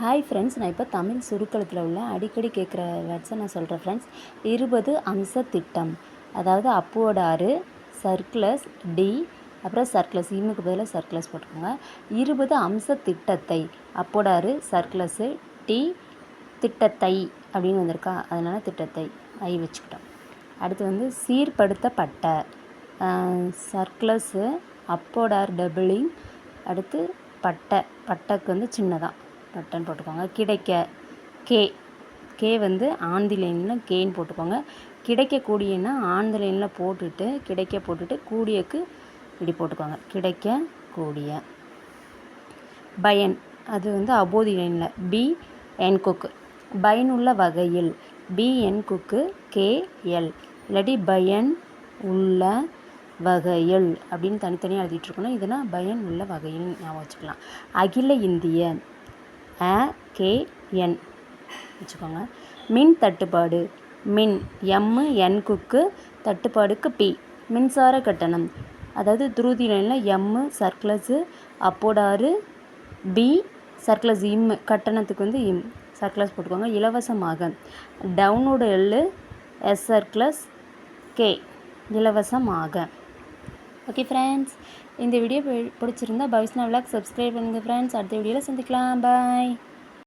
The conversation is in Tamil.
ஹாய் ஃப்ரெண்ட்ஸ் நான் இப்போ தமிழ் சுருக்கலத்தில் உள்ள அடிக்கடி கேட்குற வேர்ட்ஸை நான் சொல்கிறேன் ஃப்ரெண்ட்ஸ் இருபது அம்ச திட்டம். அதாவது அப்போட ஆறு சர்க்குலஸ் டி அப்புறம் சர்க்குலஸ் இன்னுக்கு பதிலாக சர்க்குலஸ் போட்டுக்கோங்க. இருபது அம்ச திட்டத்தை. அப்போட ஆறு சர்க்குலஸு டி திட்டத்தை அப்படின்னு வந்திருக்கா. அதனால் திட்டத்தை ஐ வச்சுக்கிட்டோம். அடுத்து வந்து சீர்படுத்தப்பட்ட சர்க்குலஸு அப்போடார் டபுளிங் அடுத்து பட்டை. பட்டைக்கு வந்து சின்னதாக பட்டன் போட்டுக்கோங்க. கிடைக்க கே கே வந்து ஆந்தி லைனில் கேன்னு போட்டுக்கோங்க. கிடைக்கக்கூடியன்னா ஆந்தி லைனில் போட்டுட்டு கிடைக்க போட்டுட்டு கூடியக்கு இப்படி போட்டுக்கோங்க. கிடைக்க கூடிய பயன் அது வந்து அபோதி லைனில். பி என் குக்கு பயனுள்ள வகையில். பி என் குக்கு கே எல் இல்லாட்டி பயன் உள்ள வகையில் அப்படின்னு தனித்தனியாக எழுதிட்டு இருக்கணும். இதுனா பயன் உள்ள வகையில் ஞாபகம் வச்சுக்கலாம். அகில இந்திய அ கே என். வச்சுக்கோங்க. மின் தட்டுப்பாடு. மின் எம்மு என் குக்கு தட்டுப்பாடுக்கு பி. மின்சார கட்டணம். அதாவது துருதி லைனில் எம்மு சர்க்குலஸு அப்போடாறு பி சர்க்குலஸ் இம்மு கட்டணத்துக்கு வந்து இம். சர்க்குலஸ் போட்டுக்கோங்க. இலவசமாக. டவுனோட எல்லு எஸ் சர்க்குலஸ் கே. இலவசமாக. ஓகே ஃப்ரெண்ட்ஸ் இந்த வீடியோ பிடிச்சிருந்தா பவிஸ்னா விளாக் சப்ஸ்கிரைப் பண்ணுங்கள் ஃப்ரெண்ட்ஸ் அடுத்த வீடியோவில் சந்திக்கலாம். பாய்